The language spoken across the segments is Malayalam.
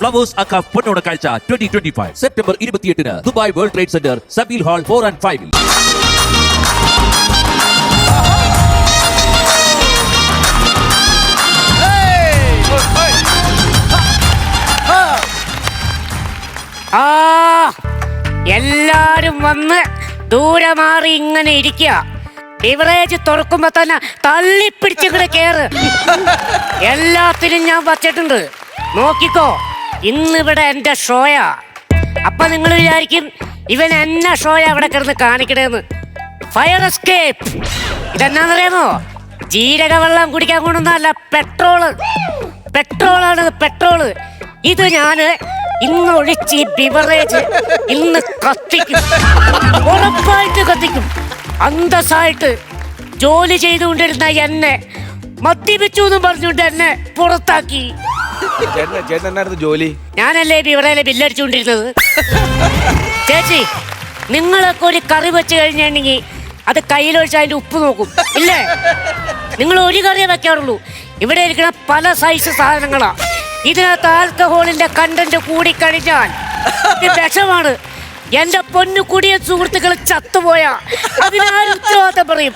ഫ്ലവേഴ്സ് അക്ക പൊന്നോണ കാഴ്ച ട്വന്റി ട്വന്റി ഫൈവ് സെപ്റ്റംബർ ഇരുപത്തിയെട്ടിന് Dubai World Trade Centre Zabeel hall four and ഫൈവിൽ ആ എല്ലാരും വന്ന് ദൂരെ മാറി ഇങ്ങനെ ഇരിക്കുക. ബിവറേജ് തുറക്കുമ്പോ തന്നെ തള്ളിപ്പിടിച്ചിങ്ങനെ കേറ്. എല്ലാത്തിനും ഞാൻ വച്ചിട്ടുണ്ട്. നോക്കിക്കോ ഇന്നിവിടെ എന്റെ ഷോയാ. അപ്പൊ നിങ്ങൾ വിചാരിക്കും ഇവൻ എന്നെ ഷോയാ അവിടെ കിടന്ന് കാണിക്കണേന്ന്. Fire escape ഇതെന്നാന്നറിയാമോ? ജീരക വെള്ളം കുടിക്കാൻ കൊണ്ടുവന്നല്ല പെട്രോൾ പെട്രോളാണ് പെട്രോൾ ഇത് ഞാൻ ഇന്ന് ഒഴിച്ച് ബിവറേജ് ഇന്ന് കത്തിക്കും. ഉറപ്പായിട്ട് കത്തിക്കും. അന്തസ്സായിട്ട് ജോലി ചെയ്തുകൊണ്ടിരുന്ന എന്നെ മദ്യപിച്ചു എന്നും പറഞ്ഞുകൊണ്ട് എന്നെ പുറത്താക്കി. ജോലി? ഞാനല്ലേ ഇവിടെ ബില്ലടിച്ചുകൊണ്ടിരുന്നത്? ചേച്ചി നിങ്ങളൊക്കെ ഒരു കറി വെച്ച് കഴിഞ്ഞിട്ടുണ്ടെങ്കിൽ അത് കയ്യിലൊഴിച്ച് അതിന്റെ ഉപ്പ് നോക്കും. ഇല്ലേ? നിങ്ങൾ ഒരു കറിയേ വെക്കാറുള്ളൂ. ഇവിടെ ഇരിക്കുന്ന പല സൈസ് സാധനങ്ങളാ. ഇതിനകത്ത് ആൽക്കഹോളിന്റെ കണ്ടന്റ് കൂടി കഴിഞ്ഞാൽ വിഷമാണ്. എന്റെ പൊന്നു കുടിയ സുഹൃത്തുക്കൾ ചത്തുപോയ. അതിനാരും ഉത്തരവാദിത്തം പറയും.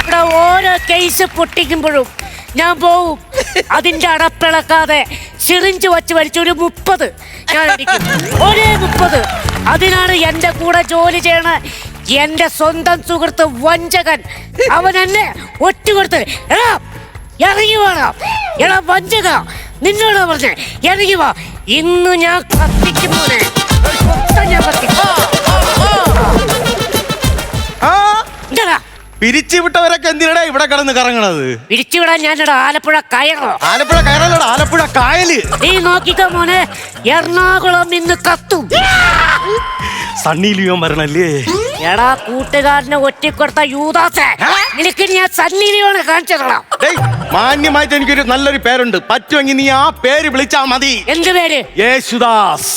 ഇവിടെ ഓരോ കേസ് പൊട്ടിക്കുമ്പോഴും ഞാൻ പോവും. അതിന്റെ അടപ്പിളക്കാതെ സിറിഞ്ച് വച്ച് വലിച്ച ഒരു മുപ്പത്. ഞാൻ ഒരേ മുപ്പത്. അതിനാണ് എന്റെ കൂടെ ജോലി ചെയ്യണ എന്റെ സ്വന്തം സുഹൃത്ത് വഞ്ചകൻ. അവൻ എന്നെ ഒറ്റ കൊടുത്ത് ഇറങ്ങി വേണം എടാ. വഞ്ചക നിന്നോട് പറഞ്ഞേ. ഇറങ്ങി വാ. ഇന്ന് ഞാൻ കത്തിക്കും മോനെ. മൊത്തം ഞാൻ കത്തിക്കും. പിരിച്ചുവിട്ടവരൊക്കെ എന്തിനടാ ഇവിടെ കിടന്ന് കറങ്ങണത്? പിരിച്ചുവിടാൻ ഞാനിടാ ആലപ്പുഴ കയറോ. ആലപ്പുഴ കയറല്ലടാ ആലപ്പുഴ കായൽ. നീ നോക്കിക്കോ മോനെ എറണാകുളം ഇന്ന് കത്തും. സണ്ണി ലിയോൻ വരണല്ലേ? എടാ കൂട്ടുകാരനെ ഒറ്റിക്കൊടുത്ത യൂദാസെ നിനക്ക് ഞാൻ സന്നിധിയോട് കാണിച്ചു ഡേയ് മാന്യമായിട്ട് എനിക്കൊരു നല്ലൊരു പേരുണ്ട്. പറ്റുമെങ്കിൽ നീ ആ പേര് വിളിച്ചാ മതി. എന്ത് പേര്? യേശുദാസ്.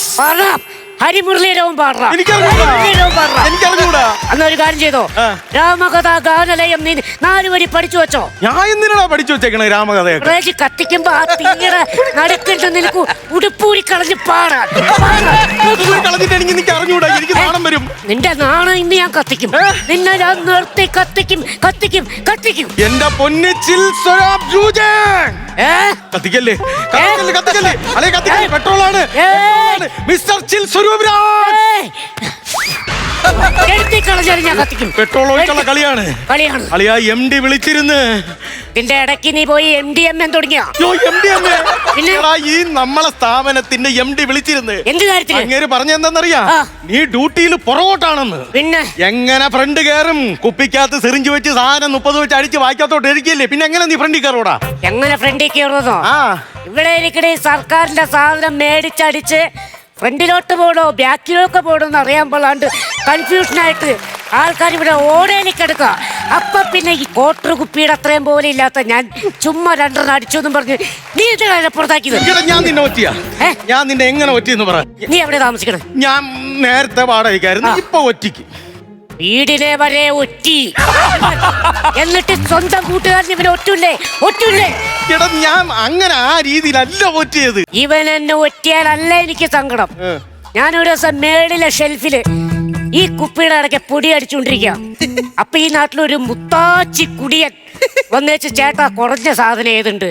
ഹരിമുരളീരവും പാടാം എനിക്കറിഞ്ഞൂടാ. ഹരിമുരളീരവും പാടാം അന്നൊരു കാര്യം ചെയ്തോ? രാമകഥ ഗാനലയം നീ നാല് വരി പഠിച്ചു വെച്ചോ? ഞാൻ എന്തിനാ പഠിച്ചു വെച്ചേക്കണേ രാമകഥ പ്രേക്ഷി കത്തിക്കുമ്പോ ആ തീയുടെ നടുക്കിട്ട് നിനക്ക് ഉടുപ്പൂരി കളഞ്ഞ് പാടാൻ. പാടാൻ. ഇതൊന്നും കളഞ്ഞിട്ട് എനിക്ക് നിനക്ക് അറിഞ്ഞൂടാ. എനിക്ക് നാണം വരും. നിന്റെ നാണം ഇന്ന് ഞാൻ കത്തിക്കും. നിന്നെ ഞാൻ നിർത്തി കത്തിക്കും. കത്തിക്കും. കത്തിക്കും. എന്റെ പൊന്നിച്ചിൽ സ്വരാബ് ജൂജൻ. ഏ? കത്തിക്കല്ലേ? കത്തിക്കല്ലേ? കത്തിക്കല്ലേ? അല്ലെ കത്തിക്കല്ലേ? പെട്രോളാണ്! മിസ്റ്റർ ചിൽ രാജ് ഏയ്! എഴുത്തി കളഞ്ഞാൽ ഞാൻ കത്തിക്കും. പെട്രോൾ ഒഴിച്ചുള്ള കളിയാണ്. കളിയാണ്. കളിയാ എം ഡി വിളിച്ചിരുന്ന്. ഇതിന്റെ ഇടയ്ക്ക് നീ പോയി എം ഡി എം തുടങ്ങിയ? ഈ നമ്മളെ സ്ഥാപനത്തിന്റെ എം ഡി വിളിച്ചിരുന്ന്. എന്ത് കാര്യത്തിൽ? അങ്ങേര് പറഞ്ഞെന്താന്നറിയാ നീ ഡ്യൂട്ടിയിൽ പുറകോട്ടാണെന്ന്. പിന്നെ? എങ്ങനെ ഫ്രണ്ട് കേറും കുപ്പിക്കകത്ത് സിറിഞ്ച് വെച്ച് സാധനം മുപ്പത് വെച്ച് അടിച്ച് വായിക്കാത്തോട്ട് ഇരിക്കില്ലേ? പിന്നെ എങ്ങനെ നീ ഫ്രണ്ടി കയറൂടാ? എങ്ങനെ ഫ്രണ്ടി കയറുന്നോ ആ. ഇവിടെ ഇരിക്കണ സർക്കാരിന്റെ സാധനം മേടിച്ചടിച്ച് ഫ്രണ്ടിലോട്ട് പോകണോ ബാക്കിലോട്ട് പോകണോ എന്ന് അറിയാൻ പാടാണ്ട് കൺഫ്യൂഷനായിട്ട് ആൾക്കാർ ഇവിടെ ഓടേലി കിടക്കുക അപ്പൊ പിന്നെ ഈ കോട്ടർ കുപ്പിയുടെ അത്രയും പോലെ ഇല്ലാത്ത ഞാൻ ചുമ്മാ രണ്ടെണ്ണം അടിച്ചു എന്നും പറഞ്ഞ് നീ എന്തിനാണ് പുറത്താക്കിയത്? ഞാൻ നിന്നെ ഒറ്റിയാ. ഞാൻ നിന്നെ എങ്ങനെ ഒറ്റിയെന്ന് പറ. നീ എവിടെ താമസിക്കണം? ഞാൻ നേരത്തെ വാടകയ്ക്കായിരുന്നു. ഇപ്പൊ ഒറ്റിക്ക്. വീടിനെ വരെ ഒറ്റി. എന്നിട്ട് സ്വന്തം കൂട്ടുകാരൻ ഇവനെ ഒറ്റൂല്ലേ? ഒറ്റൂല്ലേ? എടാ ഞാൻ അങ്ങനെ ആ രീതിയിലല്ല ഒറ്റിയത്. ഇവൻ എന്നെ ഒറ്റിയാലല്ല എനിക്ക് സങ്കടം. ഞാനൊരു ദിവസം മേളിലെ ഷെൽഫിൽ ഈ കുപ്പിയുടെ അടക്കെ പൊടി അടിച്ചുകൊണ്ടിരിക്കുക അപ്പൊ ഈ നാട്ടിലൊരു മുത്താച്ചി കുടിയൻ വന്നേച്ച് ചേട്ടാ കുറഞ്ഞ സാധനം ഏതുണ്ട്?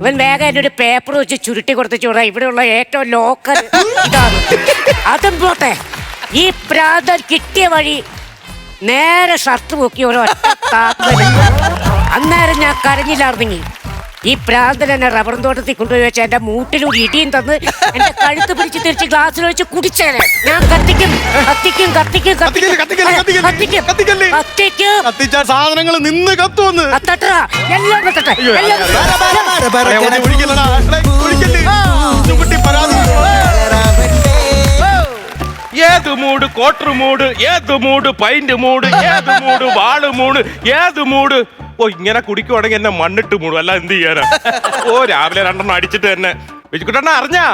ഇവൻ വേഗം എന്റെ ഒരു പേപ്പർ വെച്ച് ചുരുട്ടി കൊടുത്ത് ഇവിടെയുള്ള ഏറ്റവും ലോക്കൽ ഇതാണ്. അതും പോട്ടെ. ഈ പ്രാന്തൻ കിട്ടിയ വഴി നേരെ ഷർട്ട് പൊക്കി ഒരു. അന്നേരം ഞാൻ കരഞ്ഞില്ലായിരുന്നെങ്കിൽ ഈ പ്രാന്തൻ എന്നെ റബ്ബർ തോട്ടത്തിൽ കൊണ്ടുപോയി വെച്ച എന്റെ മൂട്ടിലൂടെ ഇടിയും തന്ന് എന്റെ കഴുത്ത് പിടിച്ച് തിരിച്ച് ഗ്ലാസ്സിൽ വെച്ച് കുടിച്ചേനെ. ഞാൻ കത്തിക്കും കത്തിക്കും കത്തിക്കും കത്തിക്കും. കത്തിക്കും. കത്തിക്കും. കത്തിച്ച സാധനങ്ങൾ നിന്ന് കത്തുവന്ന് കത്തട്ടാ എല്ലാം കത്തട്ടെ എല്ലാം ഏത് മൂട് ഏത് മൂട് പൈന്റ് മൂട് ഏത് മൂട് വാൾ മൂട് ഏത് മൂട്? ഓ ഇങ്ങനെ കുടിക്കുവാണെങ്കിൽ എന്നെ മണ്ണിട്ട് മൂടും. അല്ല എന്ത് ചെയ്യാനാ? ഓ രാവിലെ രണ്ടെണ്ണം അടിച്ചിട്ട് തന്നെ. വിജുക്കുട്ടണ്ണ അറിഞ്ഞാ?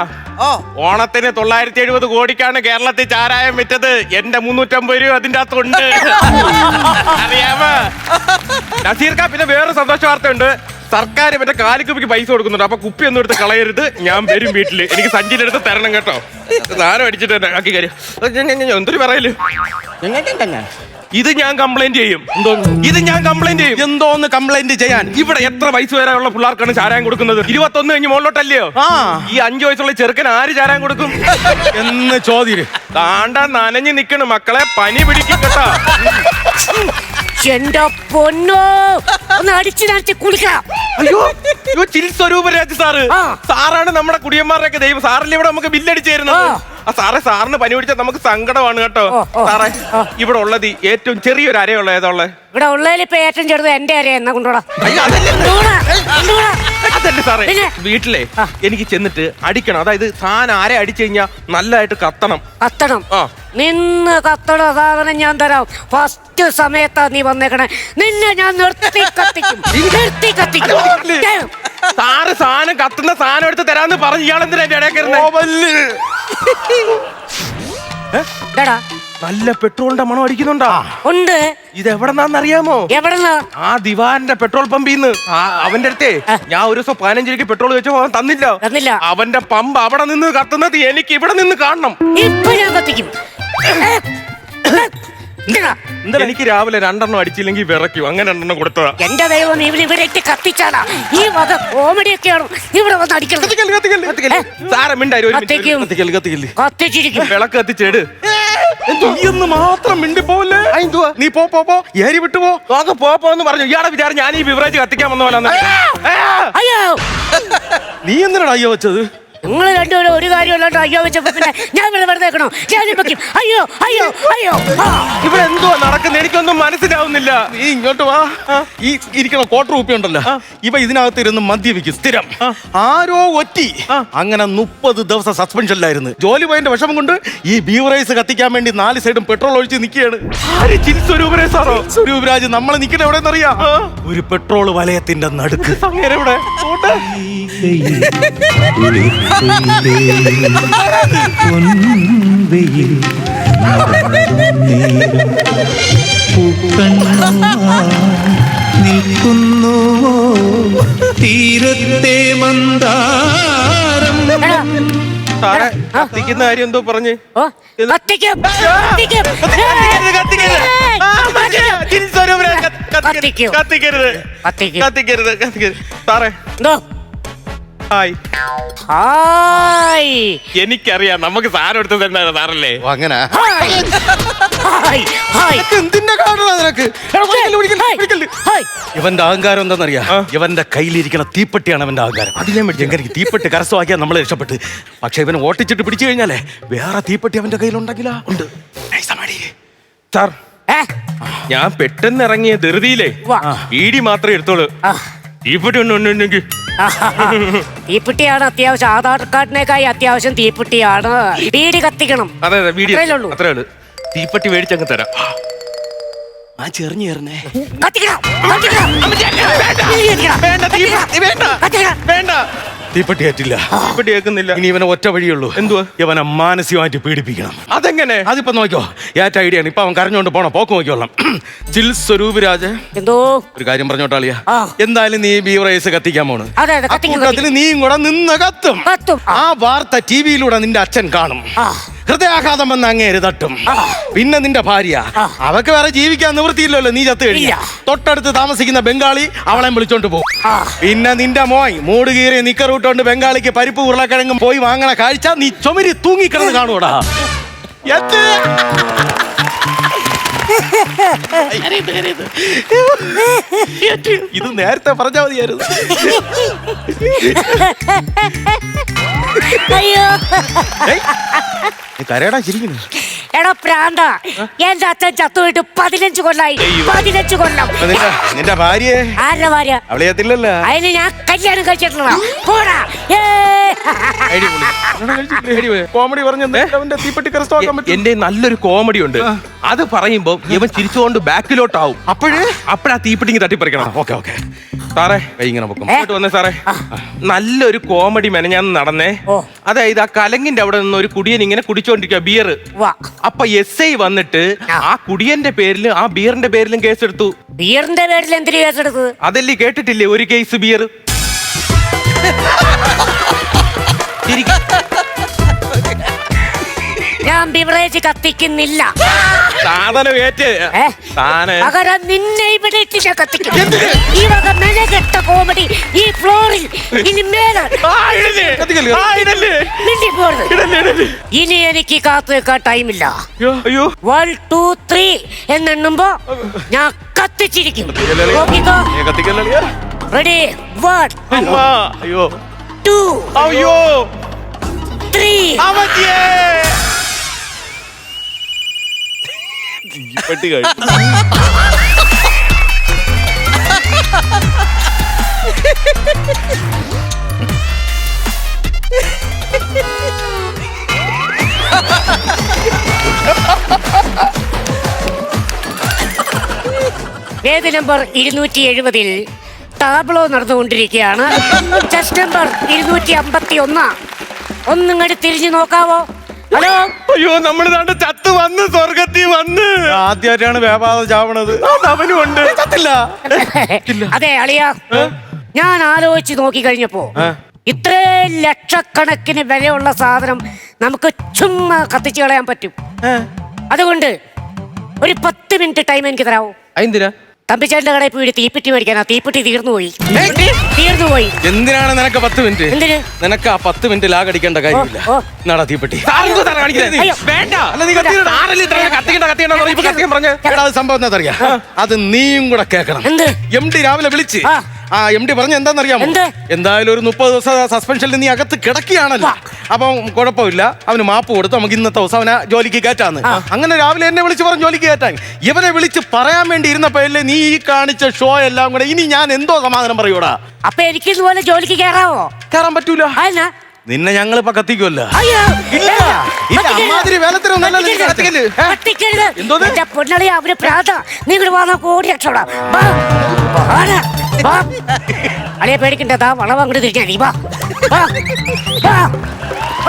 ഓണത്തിന് തൊള്ളായിരത്തി എഴുപത് കോടിക്കാണ് കേരളത്തിൽ ചാരായം വിറ്റത്. എന്റെ മുന്നൂറ്റമ്പത് രൂപ അതിന്റെ അകത്തുണ്ട്. അറിയാമോ? നസീർക്ക പിന്നെ വേറെ സന്തോഷ വാർത്തയുണ്ട്. സർക്കാർ മറ്റേ കാലിക്കുപ്പിക്ക് പൈസ കൊടുക്കുന്നുണ്ട്. അപ്പൊ കുപ്പി ഒന്നും എടുത്ത് കളയരുത്. ഞാൻ വരും വീട്ടിൽ എനിക്ക് സഞ്ചിയിലെടുത്ത് തരണം കേട്ടോ. സാധനം അടിച്ചിട്ട് തന്നെ ആക്കി കാര്യം. എന്തൊരു പറയൽ? ഇത് ഞാൻ കംപ്ലൈന്റ് ചെയ്യും. ഇത് ഞാൻ കംപ്ലൈന്റ് ചെയ്യും. എന്തോന്ന് കംപ്ലൈന്റ് ചെയ്യാൻ? ഇവിടെ എത്ര വയസ്സ് വരാനുള്ള പിള്ളേർക്കാണ് ചാരായം കൊടുക്കുന്നത്? ഇരുപത്തൊന്ന് കഴിഞ്ഞ് മുകളിലോട്ടല്ലയോ? ഈ അഞ്ചു വയസ്സുള്ള ചെറുക്കൻ ആര് ചാരായം കൊടുക്കും? എന്ന് ചോദ്യം താണ്ട നനഞ്ഞു നിക്കണ് മക്കളെ. പനി പിടിക്കും കേട്ടോ. എന്റെ പൊന്നോ. ഒന്ന് അടിച്ചു നടിച്ച് കുളിക്കാം. അയ്യോ അയ്യോ ചിൽ സ്വരൂപരാജ് സാറ്. ആ. സാറാണ് നമ്മുടെ കുടിയന്മാരുടെയൊക്കെ ദൈവം. സാറല്ലേ ഇവിടെ നമുക്ക് ബില്ലടിച്ചു തരുന്നത് ആ. ആ സാറേ സാറിന് പനി പിടിച്ചാൽ നമുക്ക് സങ്കടമാണ് കേട്ടോ. ഓ, ഓ, സാറേ. ഇവിടെ ഉള്ളത് ഈ ഏറ്റവും ചെറിയൊരു അരയുള്ള ഏതാ ഉള്ളത്? ഇവിടെ ഉള്ളതിൽ ഇപ്പൊ ഏറ്റവും ചെറുത് എന്റെ അരയെന്നാ അയ്യോ, അതല്ലേ. അതല്ല സാറേ പിന്നെ? വീട്ടിലെ എനിക്ക് ചെന്നിട്ട് അടിക്കണം അതായത് സാധനം ആരെ അടിച്ചു കഴിഞ്ഞാൽ നല്ലതായിട്ട് കത്തണം കത്തണം ആ. നിന്ന് കത്തണ സാധനം ഞാൻ തരാം ഫസ്റ്റ് സമയത്താ നീ വന്നേക്കണേ നിന്നെ ഞാൻ നിർത്തി കത്തിക്കും നിർത്തി കത്തിക്കും തരും. സാറ് സാധനം കത്തുന്ന സാധനം എടുത്ത് തരാന്ന് പറഞ്ഞ് ഇയാളെന്തിനാ എന്റെ ഇടയിൽ കയറുന്നെ? ഇതെടാ, നല്ല പെട്രോളിന്റെ മണം അടിക്കുന്നുണ്ടാ. ഉണ്ട്. ഇത് എവിടെന്നാന്നറിയാമോ എവിടെന്ന്? ആ ദിവാന്റെ പെട്രോൾ പമ്പിൽ നിന്ന് അവന്റെ അടുത്തേ. ഞാൻ ഒരു ദിവസം പതിനഞ്ച് രൂപയ്ക്ക് പെട്രോൾ വെച്ചപ്പോ അവൻ തന്നില്ല. തന്നില്ല. അവന്റെ പമ്പ് അവിടെ നിന്ന് കത്തുന്നത് എനിക്ക് ഇവിടെ നിന്ന് കാണണം. കത്തിക്കും. എനിക്ക് രാവിലെ രണ്ടെണ്ണം അടിച്ചില്ലെങ്കിൽ വിറയ്ക്കും. അങ്ങനെ രണ്ടെണ്ണം കൊടുത്തതാ. എന്റെ ദൈവം ഇവിടെ കത്തിച്ചാടാ. ഈ വക കോമഡിയൊക്കെയാണ് ഇവിടെ വന്ന് അടിക്കണം മിണ്ടായി കത്തിക്കൽ കത്തിക്കൽ കത്തിച്ചിരിക്കും. വിളക്ക് കത്തിച്ചേട്. നീയൊന്ന് മാത്രം മിണ്ടിപ്പോലെ നീ പോ പോ പോ. ഏരി വിട്ടു പോ. നോക്ക് പോ പോന്ന് പറഞ്ഞു. ഇയാളെ വിചാരം ഞാൻ ഈ ബിവറേജ് കത്തിക്കാൻ വന്ന പോലെ നീ എന്തിനാണ് അയ്യോ വെച്ചത്? നിങ്ങൾ രണ്ടുപേരും ഒരു കാര്യമല്ലാണ്ട് അയ്യോ വെച്ചപ്പോ പിന്നെ ഞാൻ ഇവിടെ വെറുതെ വെക്കണോ ഞാൻ വെക്കും അയ്യോ അയ്യോ അയ്യോ. ആ. ഇവിടെ എന്തുവാ നടക്കുന്നത് എനിക്കൊന്നും മനസ്സിലാവുന്നില്ല. ഈ ഇങ്ങോട്ട് വാ. ഈ ഇരിക്കുന്ന കോട്ടർ കുപ്പി ഉണ്ടല്ലോ. ഇവ ഇതിനകത്ത് ഇരുന്ന് മദ്യപിക്കും. സ്ഥിരം. ആരോ ഒറ്റി. അങ്ങനെ മുപ്പത് ദിവസം സസ്പെൻഷനിലായിരുന്നു ജോലി പോയതിന്റെ വിഷമം കൊണ്ട് ഈ ബീവറേസ് കത്തിക്കാൻ വേണ്ടി നാല് സൈഡും പെട്രോൾ ഒഴിച്ച് നിൽക്കുകയാണ് ആര് ചിൽ സ്വരൂപരെ സാറോ? സ്വരൂപരാജ് നമ്മൾ നിൽക്കണ എവിടെയെന്നറിയാം? ഒരു പെട്രോൾ വലയത്തിന്റെ നടുക്ക്. അങ്ങനെ ഇവിടെ. പൊൻവെയിൽ നിൽക്കുന്നു തീരത്തെ മന്ദാരം. സാറേ കത്തിക്കുന്ന കാര്യം എന്തോ പറഞ്ഞ്. കത്തിക്കരുത്, കത്തിക്കരുത്. കത്തിക്കരുത്. കത്തിക്കും. കത്തിക്കരുത് കത്തിക്കരുത്. സാറേ എന്തോ? ഹായ് ഹായ് എനിക്കറിയാം നമുക്ക് സാധനം എടുത്ത് തരുന്ന സാറല്ലേ? ഓ, അങ്ങനെ. ഹായ് ഹായ് ഹായ് എന്തിന്റെ കാണണ നിനക്ക്? എടാ, ഹായ് ഹായ് ഇവന്റെ അഹങ്കാരം എന്താണെന്നറിയാം. ഇവന്റെ കയ്യിലിരിക്കുന്ന തീപ്പെട്ടിയാണ് അവന്റെ അഹങ്കാരം. അത് ഞാൻ എങ്ങനെ തീപ്പെട്ടി കരസ്ഥമാക്കിയാൽ നമ്മളെ രക്ഷപ്പെട്ട്. പക്ഷെ ഇവൻ ഓട്ടിച്ചിട്ട് പിടിച്ചു കഴിഞ്ഞാലേ വേറെ തീപ്പെട്ടി അവന്റെ കയ്യിലുണ്ടെങ്കിലാ? ഉണ്ട്. സാർ ഏ? ഞാൻ പെട്ടെന്ന് ഇറങ്ങിയ ധൃതിയിലേ വാ. ഈടി മാത്രമേ എടുത്തോളൂ. ആ. ഇവിടെ ഒന്നും ഉണ്ടെങ്കിൽ. തീപ്പെട്ടിയാണ് അത്യാവശ്യം. ആധാർ കാർഡിനേക്കായി അത്യാവശ്യം തീപ്പെട്ടിയാണ്. ബീഡി കത്തിക്കണം. അതെ അതെ വീഡിയോ അത്രയല്ലേ ഉള്ളൂ. അത്രേ ഉള്ളൂ. തീപ്പെട്ടി മേടിച്ചങ്ങ് തരാം. ആ ചെറിഞ്ഞു ചേർന്നേ കത്തിക്കണം. കത്തിക്കണം. ബീഡി കത്തിക്കണം. വേണ്ട തീപ്പെട്ടി വേണ്ട. കത്തിക്കണം. വേണ്ട. തീപ്പെട്ടി ഏറ്റില്ല. തീപ്പെട്ടി കേൾക്കുന്നില്ല ഇനി ഇവനെ ഒറ്റ വഴിയുള്ളൂ എന്തുവാ? ഇവനെ മാനസികമായിട്ട് പീഡിപ്പിക്കണം. അതെങ്ങനെ? അതിപ്പോ നോക്കിയോ ഏറ്റ ഐഡിയ ആണ്. ഇപ്പൊ അവൻ കരഞ്ഞോണ്ട് പോണോ. പോക്ക് നോക്കിയോളാം ജിൽ സ്വരൂപരാജ് എന്തോ? ഒരു കാര്യം പറഞ്ഞോട്ടാളിയ ആ. എന്തായാലും നീ ബീവറേസ് കത്തിക്കാൻ പോണ്. അതെ അതെ കത്തിക്കും അക്കൂട്ടത്തിൽ നീയും കൂടെ നിന്ന് കത്തും. കത്തും. ആ. ആ വാർത്ത ടി വിയിലൂടെ നിന്റെ അച്ഛൻ കാണും. ആ. ഹൃദയാഘാതം വന്ന് അങ്ങേര് തട്ടും പിന്നെ നിന്റെ ഭാര്യ. അവക്ക് വേറെ ജീവിക്കാൻ നിവൃത്തിയില്ലല്ലോ നീ ചത്ത് കഴിഞ്ഞ. ഇല്ല. തൊട്ടടുത്ത് താമസിക്കുന്ന ബംഗാളി അവളെ വിളിച്ചോണ്ട് പോകും. ആ. പിന്നെ നിന്റെ മോയ് മൂട് കീറി നിക്കറൂട്ടോണ്ട് ബംഗാളിക്ക് പരിപ്പ് ഉരുളക്കിഴങ്ങും പോയി വാങ്ങണ കാഴ്ച നീ ചുമരി തൂങ്ങിക്കിടന്ന് കാണൂടാ എന്ത്? ഇത് നേരത്തെ പറഞ്ഞാൽ മതിയായിരുന്നു. അയ്യോ. ഏയ്, നീ കരയടാ ചിരിക്കുന്നു. എടാ പ്രാന്ത എന്റെ അച്ഛൻ ചത്തുപോയിട്ട് പതിനഞ്ച് കൊല്ലായി. പതിനഞ്ച് കൊല്ലം. നിന്റെ നിന്റെ ഭാര്യയെ? ആരുടെ ഭാര്യ? അവളെ എത്തില്ലല്ലോ. അതിന് ഞാൻ കല്യാണം കഴിച്ചിട്ടുള്ള പോടാ. ഏ. കോമഡി പറഞ്ഞു പറ്റും. എന്റെ നല്ലൊരു കോമഡി ഉണ്ട്. അത് പറയുമ്പോ ഇവൻ ചിരിച്ചുകൊണ്ട് ബാക്കിലോട്ടാവും. അപ്പോഴേ? അപ്പഴാ തീപ്പിട്ടിങ് തട്ടിപ്പറിക്കണം. Okay okay. സാറേ കൈ ഇങ്ങനെ പൊക്കും. ഏ? ഇങ്ങോട്ട് വന്നേ സാറേ. നല്ലൊരു കോമഡി മെനഞ്ഞാന്ന് നടന്നേ. അതായത് ആ കലങ്ങിന്റെ അവിടെ നിന്ന് ഒരു കുടിയൻ ഇങ്ങനെ കുടിച്ചോണ്ടിരിക്കുക ബിയർ അപ്പൊ എസ് ഐ വന്നിട്ട് ആ. കുടിയന്റെ പേരിലും ആ ബിയറിന്റെ പേരിലും കേസെടുത്തു. ബിയറിന്റെ പേരിൽ എന്തിനു കേസെടുത്തത്? അതല്ലേ കേട്ടിട്ടില്ലേ ഒരു കേസ് ബിയർ ഞാൻ ബിവറേജ് കത്തിക്കുന്നില്ല. സാധനം ഏറ്റ്. ഏ? താന് പകരം നിന്നെ ഇവിടെ ഇട്ട് ഞാൻ കത്തിക്കും. ഈ വക മെനകെട്ട കോമഡി ഈ ഫ്ലോറിൽ ഇനി മേലെ ആ, ഇടല്ലേ? ആ, ഇടല്ലേ? മിണ്ടി പോരുത്. ഇടല്ലേ, ഇടല്ലേ? ഇനി എനിക്ക് കാത്തു വെക്കാൻ ടൈമില്ല അയ്യോ, അയ്യോ. വൺ ടു ത്രീ എന്നെണ്ണുമ്പോ ഞാൻ കത്തിച്ചിരിക്കും. നോക്കിക്കോ ഏ, കത്തിക്കല്ലേ റെഡി വൺ അമ്മ, അയ്യോ. ടു അയ്യോ. ത്രീ അവധിയേ. പെട്ടി കഴിഞ്ഞു. വേദി നമ്പർ ഇരുന്നൂറ്റി എഴുപതിൽ ടാബ്ലോ നടന്നുകൊണ്ടിരിക്കുകയാണ്. ചെസ്റ്റ് നമ്പർ ഇരുന്നൂറ്റി അമ്പത്തി ഒന്ന് ഒന്നിങ്ങോട്ട് തിരിഞ്ഞു നോക്കാവോ? ഹലോ? അയ്യോ നമ്മൾ ദാണ്ട് ചത്ത് വന്ന് സ്വർഗത്തിൽ വന്ന്. ആദ്യമായിട്ടാണ് വ്യാപാരം ചാവണത്. അവനും ഉണ്ട്. ചത്തില്ല. അതെ അളിയ. ഞാൻ ആലോചിച്ച് നോക്കി കഴിഞ്ഞപ്പോ ഇത്രയും ലക്ഷക്കണക്കിന് വിലയുള്ള സാധനം നമുക്ക് ചുമ്മാ കത്തിച്ചു കളയാൻ പറ്റും. അതുകൊണ്ട് ഒരു പത്ത് മിനിറ്റ് ടൈം എനിക്ക് തരാവോ? എന്തിനാ തമ്പിച്ചേട്ടന്റെ കടയിൽ പോയി ഒരു തീപ്പെട്ടി മേടിക്കാനാ തീപ്പെട്ടി തീർന്നു പോയി തീർന്നു പോയി എന്തിനാണ് നിനക്ക് പത്ത് മിനിറ്റ്? എന്തിന്? നിനക്ക് ആ പത്ത് മിനിറ്റ് ലാഗ് അടിക്കേണ്ട കാര്യമില്ല. ഓ, ഓ. എന്നാടാ തീപ്പെട്ടി? അയ്യോ. വേണ്ട. അല്ല നീ കത്തിയിടണ്ട. സാറല്ലേ ഇത്ര കത്തിക്കണ്ട കത്തിക്കണ്ട എന്ന് പറഞ്ഞ് ഇപ്പൊ കത്തിക്കാൻ പറഞ്ഞ്. എടാ അത് സംഭവം എന്താ അത് നീയും കൂടെ കേൾക്കണം. എന്ത്? എം ഡി രാവിലെ വിളിച്ച് ആ. ആ എം ഡി പറഞ്ഞ എന്താണെന്നറിയാമോ എന്ത്? എന്തായാലും ഒരു മുപ്പത് ദിവസം സസ്പെൻഷനിൽ നീ അകത്ത് കിടക്കുകയാണല്ലോ വാ. അപ്പം കുഴപ്പമില്ല അവന് മാപ്പ് കൊടുത്തു നമുക്ക് ഇന്നത്തെ ദിവസം അവനെ ജോലിക്ക് കയറ്റാന്ന് അങ്ങനെ രാവിലെ എന്നെ വിളിച്ച് പറഞ്ഞു ജോലിക്ക് കയറ്റാൻ ഇവനെ വിളിച്ച് പറയാൻ വേണ്ടി ഇരുന്നപ്പോഴല്ലേ നീ ഈ കാണിച്ച ഷോ എല്ലാം കൂടെ ഇനി ഞാൻ എന്തോ സമാധാനം പറയൂടാ അപ്പൊ എനിക്ക് ഇതുപോലെ ജോലിക്ക് കയറാവോ കയറാൻ പറ്റൂല നിന്നെ ഞങ്ങൾ ഇപ്പൊ കത്തിക്കുമല്ലോ അയ്യോ ഇല്ല. അമ്മാതിരി നീ. കത്തിക്കൽ. ഏ? എന്തോന്ന്? പൊന്നളി അവർ പ്രാത നിങ്ങൾ വന്ന കോടി രക്ഷപ്പെടാം വാ. വാടാ. അളിയെ പേടിക്കണ്ട താ വളവ് അങ്ങോട്ട് തിരിക്കാൻ നീ വാ.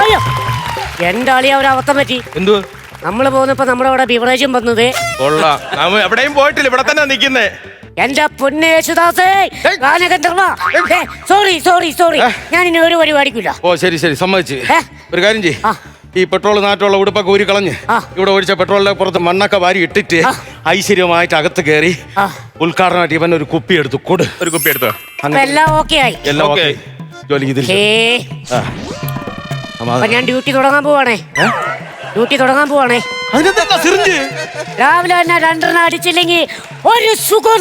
അയ്യോ എന്റെ അളിയ ഒരു അവസ്ഥ പറ്റി. എന്തു നമ്മൾ പോകുന്നപ്പോ നമ്മുടെ അവിടെ ബിവറേജും വന്നതേ കൊള്ളാം. നമ്മ എവിടെയും പോയിട്ടില്ല ഇവിടെ തന്നെ നിക്കുന്നേ. എന്റെ പൊന്നെ യേശുദാസേ ഗാനഗന്ധർവ സോറി സോറി സോറി. ഞാൻ ഇനി ഒരു പരിപാടിക്കില്ല ഓ ശരി ശരി. സമ്മതിച്ച്. ഏ? ഒരു കാര്യം ചെയ്യാ. ആ. ഈ പെട്രോൾ നാട്ടുള്ള ഉടുപ്പൊക്കെ ഊരി കളഞ്ഞ് ആ. ഇവിടെ ഒഴിച്ച പെട്രോളിന്റെ പുറത്ത് മണ്ണൊക്കെ വാരി ഇട്ടിട്ട് ഐശ്വര്യമായിട്ട് അകത്ത് കയറി. ഉദ്ഘാടനമായിട്ട് ഇവൻ ഒരു കുപ്പി എടുത്തു. കൊടു. ഒരു കുപ്പി എടുത്തോ? എല്ലാം ഓക്കെ ആയി. എല്ലാം ഓക്കേ. അപ്പൊ സമാധാനം. ഞാൻ ഡ്യൂട്ടി തുടങ്ങാൻ പോവാണേ. ഡ്യൂട്ടി തുടങ്ങാൻ പോവാണേ. രാവിലെ തന്നെ രണ്ടെണ്ണം അടിച്ചില്ലെങ്കിൽ ഒരു സുഖം